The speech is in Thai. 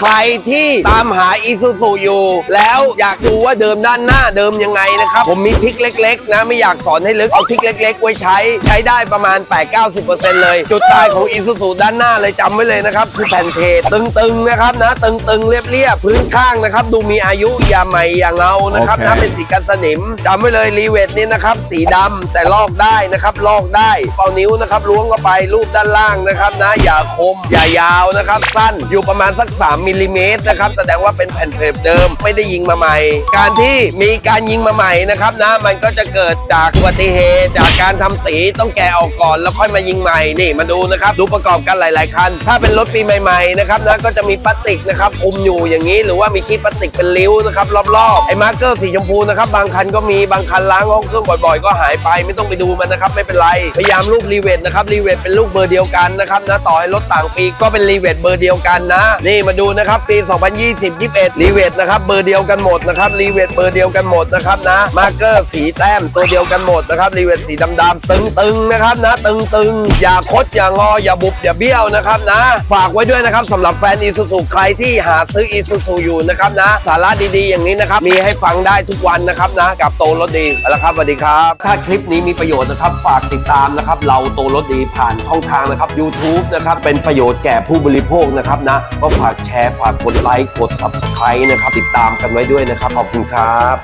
ใครที่ตามหาอีซูซูอยู่ แล้วอยากดูว่าเดิมด้านหน้าเดิมยังไงนะครับ ผมมีทริกเล็ก ๆ นะ ไม่อยากสอนให้ลึก เอาทริกเล็ก ๆ ไว้ใช้ใช้ได้ประมาณ 8-90%เลย จุดตายของอีซูซูด้านหน้าเลยจำไว้เลยนะครับ คือแผ่นเทสตึง ๆ นะครับนะ ตึง ๆ เรียบ ๆ พื้นข้างนะครับ ดูมีอายุอย่าใหม่อย่าเงานะครับโอเคนะเป็นสีกันสนิมจำไว้เลยรีเวทนี่นะครับสีดำแต่ลอกได้นะครับลอกได้เป่านิ้วนะครับล้วงเข้าไปรูปด้านล่างนะครับนะอย่าคมอย่ายาวนะครับสั้นอยู่ประมาณสัก 3มิลลิเมตรนะครับแสดงว่าเป็นแผ่นเพลทเดิมไม่ได้ยิงมาใหม่ การที่มีการยิงมาใหม่นะครับนะมันก็จะเกิดจากอุบัติเหตุจากการทำสีต้องแกะออกก่อนแล้วค่อยมายิงใหม่นี่มาดูนะครับดูประกอบกันหลาย ๆคัน ถ้าเป็นรถปีใหม่ๆนะครับนะก็จะมีพลาสติกนะครับคุมอยู่อย่างนี้ หรือว่ามีคีบพลาสติกเป็นริ้วนะครับรอบๆไอ้มาร์กเกอร์สีชมพูนะครับบางคันก็มีบางคันล้างห้องเครื่องบ่อย ๆ ก็หายไปไม่ต้องไปดูมันนะครับไม่เป็นไรพยายามลูกรีเวทนะครับรีเวทเป็นลูกเบอร์เดียวกันนะครับนะต่อให้รถต่างปีก็เป็นรีเวทเบอร์เดียวกันนะ นี่มาดูนะครับ ปี 2020 21รีเวทนะครับเบอร์เดียวกันหมดนะครับรีเวทเบอร์เดียวกันหมดนะครับนะมาร์เกอร์สีแต้มตัวเดียวกันหมดนะครับรีเวทสีดำๆตึงๆนะครับนะตึงๆ อย่าคดอย่างออย่าบุบอย่าเบี้ยวนะครับนะ ฝากไว้ด้วยนะครับสำหรับแฟนอีซูซูใครที่หาซื้ออีซูซูอยู่นะครับนะ สาระดีๆ อย่างนี้นะครับ มีให้ฟังได้ทุกวันนะครับนะ กับโตรถดีเอาละครับสวัสดีครับ ถ้าคลิปนี้มีประโยชน์นะครับ ฝากติดตามนะครับ เราโตรถดีผ่านช่องทางนะครับ YouTube นะครับ เป็นประโยชน์แก่ผู้บริโภคนะครับนะก็ฝากแชร์ร์ฝากกดไลค์กด Subscribe นะครับ ติดตามกันไว้ด้วยนะครับ ขอบคุณครับ